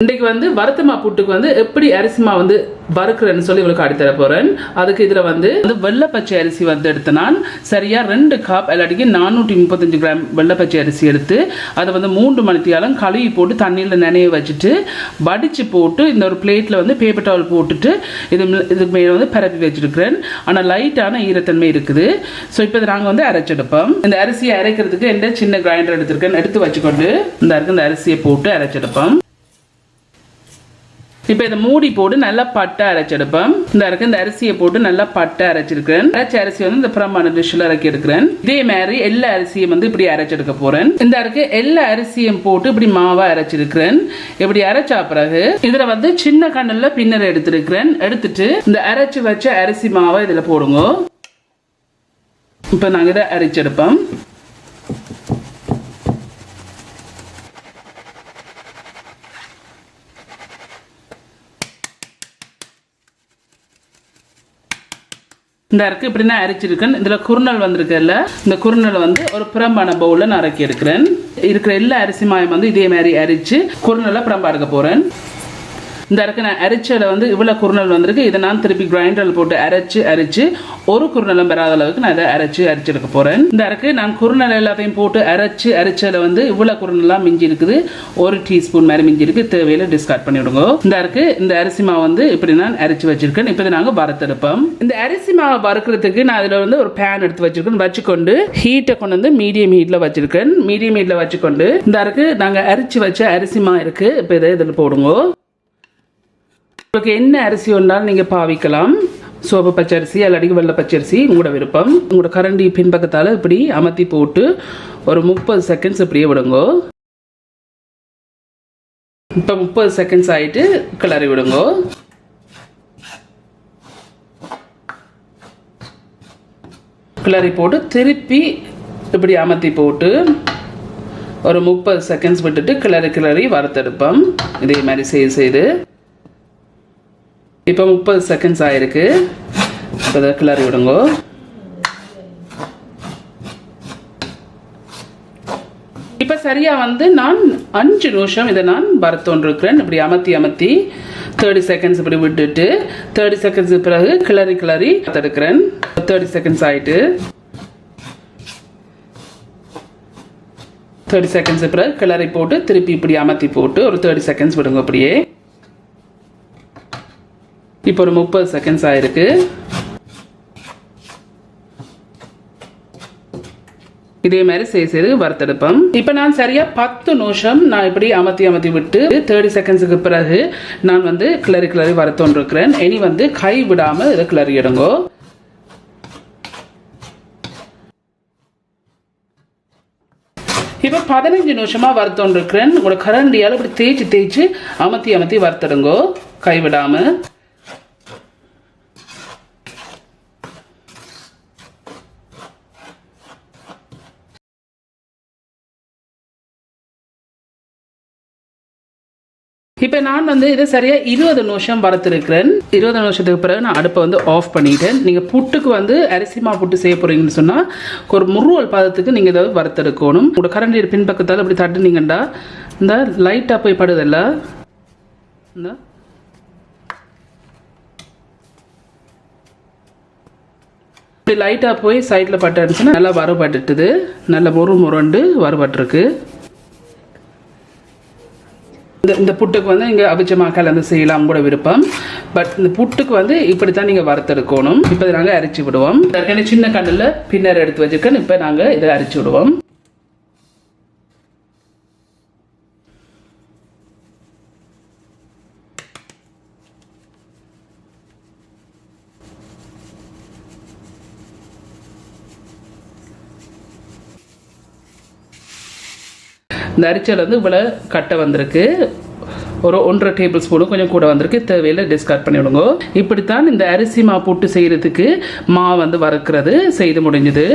இன்றைக்கு வந்து வருத்தமா புட்டுக்கு வந்து எப்படி அரிசிமா வந்து வறுக்கிறேன்னு சொல்லி இவளுக்கு அடித்தர போறேன். அதுக்கு இதுல வந்து வந்து வெள்ளைப்பச்சை அரிசி வந்து எடுத்து நான் சரியா ரெண்டு காப் இல்லாட்டிக்கு நானூற்றி முப்பத்தஞ்சு கிராம் வெள்ளப்பச்சை அரிசி எடுத்து அதை வந்து மூன்று மணித்தியாலும் கழுவி போட்டு தண்ணியில் நனைய வச்சுட்டு வடிச்சு போட்டு இந்த ஒரு பிளேட்ல வந்து பேப்பர் டவல் போட்டுட்டு இது மே- இதுக்கு மேலே வந்து பரப்பி வச்சிருக்கிறேன். ஆனால் லைட்டான ஈரத்தன்மை இருக்குது. ஸோ இப்போ இதை நாங்கள் வந்து அரைச்செடுப்போம். இந்த அரிசியை அரைக்கிறதுக்கு எந்த சின்ன கிரைண்டர் எடுத்திருக்கேன். எடுத்து வச்சுக்கொண்டு இந்த இந்த அரிசியை போட்டு அரைச்செடுப்போம். இப்போ இதை மூடி போட்டு நல்லா பட்டை அரைச்செடுப்பேன் இந்த இருக்கு இந்த அரிசியை போட்டு நல்லா பட்டை அரைச்சிருக்கிறேன். அரைச்ச அரிசி வந்து இந்த புறமான டிஷ்ல இறக்கி எடுக்கிறேன். இதே மாதிரி எல்லா அரிசியும் வந்து இப்படி அரைச்செடுக்க போறேன். இந்த இருக்கு எல்லா அரிசியும் போட்டு இப்படி மாவா அரைச்சிருக்கிறேன். இப்படி அரைச்சா பிறகு இதுல வந்து சின்ன கண்ணில் பின்னர் எடுத்திருக்கிறேன். எடுத்துட்டு இந்த அரைச்சு வச்ச அரிசி மாவை இதுல போடுங்க. இப்போ நாங்கள் இதை அரைச்செடுப்போம் இந்த இருக்கு இப்படி நான் அரைச்சிருக்கேன் இதில் குறுநல் வந்திருக்குல்ல. இந்த குறுநல் வந்து ஒரு பிரம்பான பவுலில் நான் அரைக்கி இருக்கிறேன். இருக்கிற எல்லா அரிசி மாயம் வந்து இதே மாதிரி அரிச்சு குறுநலை பிரம்பா இருக்க போகிறேன் இந்த இருக்க நான் அரைச்சல வந்து இவ்வளோ குருணல் வந்திருக்கு. இதை நான் திருப்பி கிரைண்டரில் போட்டு அரைச்சு அரைச்சு ஒரு குருநலம் பெறாத அளவுக்கு நான் இதை அரைச்சு அரைச்செடுக்க போகிறேன் இந்த இருக்கு நான் குறுநல் எல்லாத்தையும் போட்டு அரைச்சு அரைச்சல வந்து இவ்வளோ குறுநலாம் மிஞ்சி இருக்குது. ஒரு டீஸ்பூன் மாதிரி மிஞ்சி இருக்கு. தேவையில டிஸ்கார்ட் பண்ணி விடுங்க. இந்த இருக்கு இந்த அரிசி மாவு வந்து இப்படி நான் அரைச்சு வச்சிருக்கேன். இப்போ நாங்கள் வறுத்தெடுப்போம் இந்த அரிசி மாவை வறுக்கிறதுக்கு நான் அதில் வந்து ஒரு பேன் எடுத்து வச்சிருக்கேன். வச்சுக்கொண்டு ஹீட்டை கொண்டு வந்து மீடியம் ஹீட்டில் வச்சிருக்கேன். மீடியம் ஹீட்டில் வச்சுக்கொண்டு இந்த இருக்கு நாங்கள் அரிச்சு வச்ச அரிசி மா இருக்கு. இப்போ இதை இதில் போடுங்க. உங்களுக்கு என்ன அரிசி வேணாலும் நீங்கள் பாவிக்கலாம். சோப்பு பச்சரிசி அல்லடிக்கு வெள்ளை பச்சரிசி உங்களோட விருப்பம். உங்களோட கரண்டி பின்பக்கத்தால் இப்படி அமர்த்தி போட்டு ஒரு முப்பது செகண்ட்ஸ் இப்படியே விடுங்க. இப்போ முப்பது செகண்ட்ஸ் ஆகிட்டு கிளறி விடுங்க. கிளறி போட்டு திருப்பி இப்படி அமர்த்தி போட்டு ஒரு முப்பது செகண்ட்ஸ் விட்டுட்டு கிளறி கிளறி வறுத்தெடுப்போம். இதே மாதிரி செய்து செய்து. இப்போ முப்பது செகண்ட்ஸ் ஆயிருக்கு. இப்போ இதை கிளறி விடுங்க. இப்போ சரியாக வந்து நான் அஞ்சு நிமிஷம் இதை நான் வறுத்தோன்றிருக்கிறேன் இப்படி அமர்த்தி அமர்த்தி தேர்ட்டி செகண்ட்ஸ் இப்படி விட்டுட்டு தேர்ட்டி செகண்ட்ஸ் பிறகு கிளறி கிளறி எடுக்கிறேன். தேர்ட்டி செகண்ட்ஸ் ஆயிட்டு தேர்ட்டி செகண்ட்ஸ் பிறகு கிளறி போட்டு திருப்பி இப்படி அமர்த்தி போட்டு ஒரு தேர்ட்டி செகண்ட்ஸ் விடுங்க அப்படியே. இப்போ ஒரு முப்பது செகண்ட்ஸ் ஆயிருக்கு. இதே மாதிரி செய்ய செய்து வறுத்தெடுப்போம். இப்போ நான் சரியா பத்து நிமிஷம் நான் இப்படி அமர்த்தி அமர்த்தி விட்டு தேர்ட்டி செகண்ட்ஸுக்கு பிறகு நான் வந்து கிளறி கிளறி வறுத்தோன்றிருக்கிறேன் இனி வந்து கை விடாம இதை கிளறி எடுங்கோ. இப்போ பதினஞ்சு நிமிஷமா வறுத்தோன்றிருக்கிறேன் உங்களோட கரண்டியால் இப்படி தேய்ச்சி தேய்ச்சி அமர்த்தி அமர்த்தி வறுத்தடுங்கோ. விடாமல். இப்போ நான் வந்து இதை சரியாக இருபது நிமிஷம் வறுத்துருக்கிறேன். இருபது நிமிஷத்துக்கு பிறகு நான் அடுப்பை வந்து ஆஃப் பண்ணிட்டேன். நீங்கள் புட்டுக்கு வந்து அரிசி மா புட்டு செய்ய போகிறீங்கன்னு சொன்னால் ஒரு முருவல் பதத்துக்கு நீங்கள் இதை வறுத்தெடுக்கணும் உங்களோட கரண்டி பின்பக்கத்தால் இப்படி தட்டுனீங்கண்டா இந்த லைட்டாக போய் படுதல்ல? இந்த இப்படி லைட்டாக போய் சைடில் பட்டுச்சுன்னா நல்லா வறுபட்டுட்டுது. நல்ல முறு முரண்டு வறுபட்டுருக்கு. இந்த இந்த புட்டுக்கு வந்து நீங்கள் அவிச்சமாக கலந்து செய்யலாம் கூட விருப்பம். பட் இந்த புட்டுக்கு வந்து இப்படி தான் நீங்கள் வறுத்தெடுக்கணும். இப்போ நாங்கள் அரைச்சி விடுவோம். ஏற்கனவே சின்ன கண்ணில் பின்னர் எடுத்து வச்சுருக்கேன். இப்போ நாங்கள் இதை அரைச்சி விடுவோம். இந்த அரிச்சல் வந்து இவ்வளோ கட்டை வந்திருக்கு. ஒரு ஒன்றரை டேபிள் ஸ்பூனும் கொஞ்சம் கூட வந்திருக்கு. தேவையில்லை டிஸ்கார்ட் பண்ணி விடுங்க. இப்படித்தான் இந்த அரிசி மா போட்டு செய்கிறதுக்கு மா வந்து வறுக்கிறது செய்து முடிஞ்சுது.